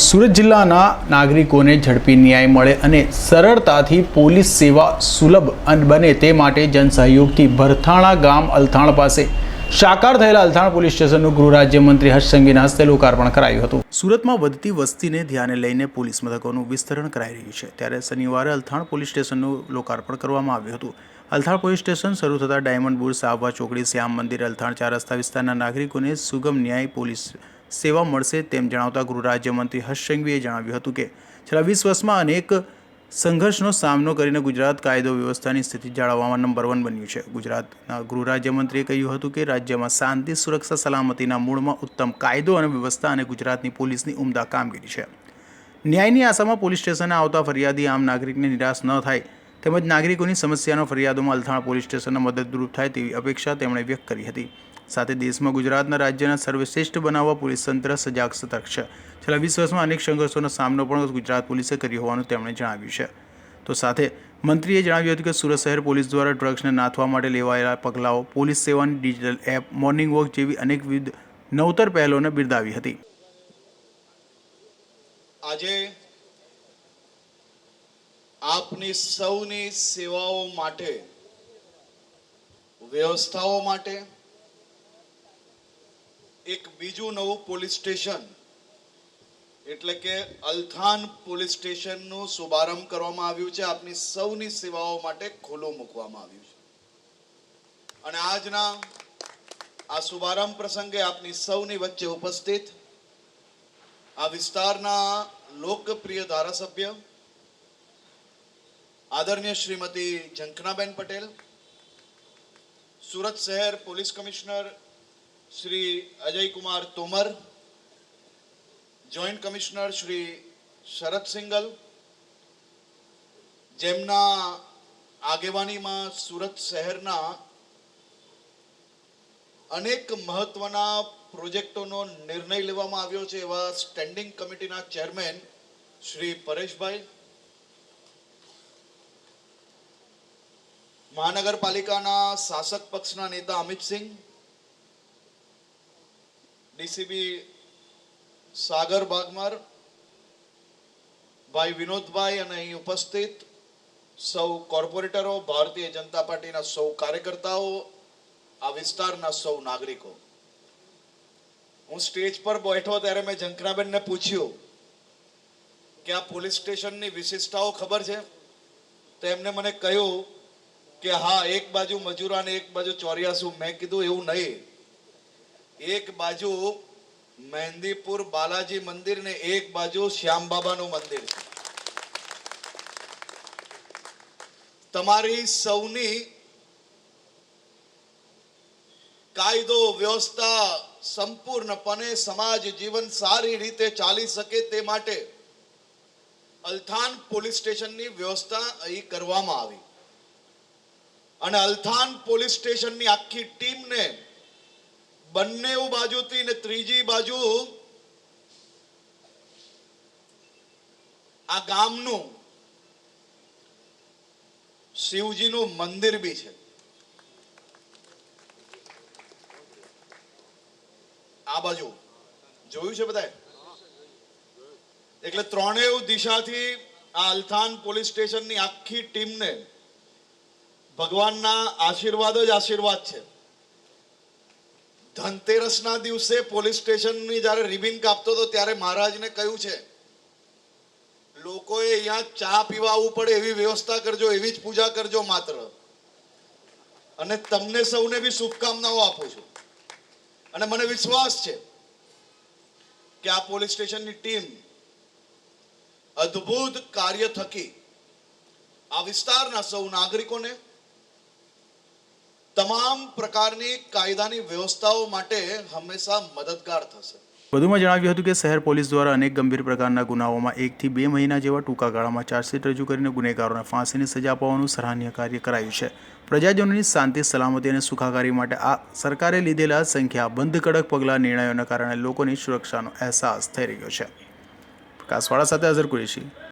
સુરત જિલ્લાના નાગરિકોને ઝડપી ન્યાય મળે અને સરળતાથી પોલીસ સેવા સુલભ બને તે માટે જનસહયોગથી ભરથાણા ગામ અલથાણ પાસે સાકાર થયેલા અલથાણ પોલીસ સ્ટેશનનું ગૃહ રાજ્યમંત્રી હર્ષ હસ્તે લોકાર્પણ કરાયું હતું. સુરતમાં વધતી વસ્તીને ધ્યાને લઈને પોલીસ મથકોનું વિસ્તરણ કરાઈ રહ્યું છે. ત્યારે શનિવારે અલથાણ પોલીસ સ્ટેશનનું લોકાર્પણ કરવામાં આવ્યું હતું. અલથાણ પોલીસ સ્ટેશન શરૂ થતાં ડાયમંડ બુર સાહવા ચોકડી, શ્યામ મંદિર, અલથાણ ચાર રસ્તા વિસ્તારના નાગરિકોને સુગમ ન્યાય પોલીસ સેવા મળશે તેમ જણાવતા ગૃહ રાજ્યમંત્રી હર્ષ સંઘવીએ જણાવ્યું હતું કે, છેલ્લા વીસ વર્ષમાં અનેક સંઘર્ષનો સામનો કરીને ગુજરાત કાયદો વ્યવસ્થાની સ્થિતિ જાળવવામાં નંબર વન બન્યું છે. ગુજરાતના ગૃહ રાજ્યમંત્રીએ કહ્યું હતું કે, રાજ્યમાં શાંતિ, સુરક્ષા, સલામતીના મૂળમાં ઉત્તમ કાયદો અને વ્યવસ્થા અને ગુજરાતની પોલીસની ઉમદા કામગીરી છે. ન્યાયની આશામાં પોલીસ સ્ટેશને આવતા ફરિયાદી આમ નાગરિકને નિરાશ ન થાય તેમજ નાગરિકોની સમસ્યાનો ફરિયાદોમાં અલથાણ પોલીસ સ્ટેશનના મદદરૂપ થાય તેવી અપેક્ષા તેમણે વ્યક્ત કરી હતી. સાથે દેશમાં ગુજરાતના રાજ્યના સર્વશ્રેષ્ઠ બનાવવા પોલીસ તંત્ર સજાગ સતર્ક છે. છેલ્લા વીસ વર્ષમાં અનેક સંઘર્ષોનો સામનો પણ ગુજરાત પોલીસે કર્યો હોવાનું તેમણે જણાવ્યું છે. તો સાથે મંત્રીએ જણાવ્યું હતું કે સુરત શહેર પોલીસ દ્વારા ડ્રગ્સને નાથવા માટે લેવાયેલા પગલાઓ પોલીસ સેવાની ડિજિટલ એપ, મોર્નિંગ વોક જેવી અનેકવિધ નવતર પહેલોને બિરદાવી હતી. આજે આપની સૌની સેવાઓ માટે, વ્યવસ્થાઓ માટે એક બીજું નવું પોલીસ સ્ટેશન, એટલે કે અલથાન પોલીસ સ્ટેશનનો શુભારંભ કરવામાં આવ્યું છે. આપની સૌની સેવાઓ માટે ખુલ્લું મૂકવામાં આવ્યું છે. અને આજના આ શુભારંભ પ્રસંગે આપની સૌની વચ્ચે ઉપસ્થિત આ વિસ્તારના લોકપ્રિય ધારાસભ્ય, આદરણીય શ્રીમતી ઝંખનાબેન પટેલ, સુરત શહેર police commissioner Shri Ajaykumar Tomar joint commissioner Shri Sharad Singhal, જેમના આગેવાનીમાં સુરત શહેરના અનેક મહત્વના પ્રોજેક્ટોનો નિર્ણય લેવામાં આવ્યો છે એવા સ્ટેન્ડિંગ કમિટીના ચેરમેન શ્રી પરેશભાઈ, મહાનગરપાલિકાના શાસક પક્ષના નેતા અમિતસિંહ ડીસીબી સાગર બાગમર, ભાઈ વિનોદભાઈ અને અહીં ઉપસ્થિત સૌ કોર્પોરેટરો, ભારતીય જનતા પાર્ટીના સૌ કાર્યકર્તાઓ, આ વિસ્તારના સૌ નાગરિકો. હું સ્ટેજ પર બેઠો ત્યારે મેં ઝંખનાબેનને પૂછ્યું કે આ પોલીસ સ્ટેશનની વિશેષતાઓ ખબર છે? તો એમને મને કહ્યું કે હા, એક બાજુ મજૂરા ને એક બાજુ ચોર્યાસુ. મેં કીધું, એવું નહીં. એક બાજુ મહેંદીપુર બાલાજી મંદિર ને એક બાજુ શ્યામ બાબાનું મંદિર છે. તમારી સૌની કાયદો, વ્યવસ્થા સંપૂર્ણપણે સમાજ જીવન સારી રીતે ચાલી શકે તે માટે અલથાન પોલીસ સ્ટેશનની વ્યવસ્થા અહીં કરવામાં આવી. અને અલથાન પોલીસ સ્ટેશનની આખી ટીમને બંને બાજુથી ને ત્રીજી બાજુ આ ગામનું શિવજીનું મંદિર બી છે. આ બાજુ જોયું છે બધાએ? એટલે ત્રણેય દિશાથી આ અલથાન પોલીસ સ્ટેશનની આખી ટીમને ભગવાનના આશીર્વાદ જ આશીર્વાદ છે. ધનતેરસના દિવસે પોલીસ સ્ટેશનની જ્યારે રિબિન કાપતો હતો ત્યારે મહારાજને કહ્યું છે, લોકોએ અહીંયા ચા પીવા આવવું પડે એવી વ્યવસ્થા કરજો, એવી જ પૂજા કરજો માત્ર. અને તમને સૌને બી શુભકામનાઓ આપું છું. અને મને વિશ્વાસ છે કે આ પોલીસ સ્ટેશનની ટીમ અદ્ભુત કાર્ય થકી આ વિસ્તારના સૌ નાગરિકોને તમામ પ્રકારની કાયદાની વ્યવસ્થાઓ માટે હંમેશા મદદગાર થશે. વધુમાં જણાવ્યું હતું કે શહેર પોલીસ દ્વારા અનેક ગંભીર પ્રકારના ગુનાઓમાં એકથી બે મહિના જેવા ટૂંકા ગાળામાં ચાર્જશીટ રજૂ કરીને ગુનેગારોને ફાંસીની સજા અપાવવાનું સરાહનીય કાર્ય કરાયું છે. પ્રજાજનોની શાંતિ, સલામતી અને સુખાકારી માટે આ સરકારે લીધેલા સંખ્યા બંધ કડક પગલાં નિર્ણયોના કારણે લોકોની સુરક્ષાનો અહેસાસ થઈ રહ્યો છે. પ્રકાશવાળા સાથે અઝર કુરેશી.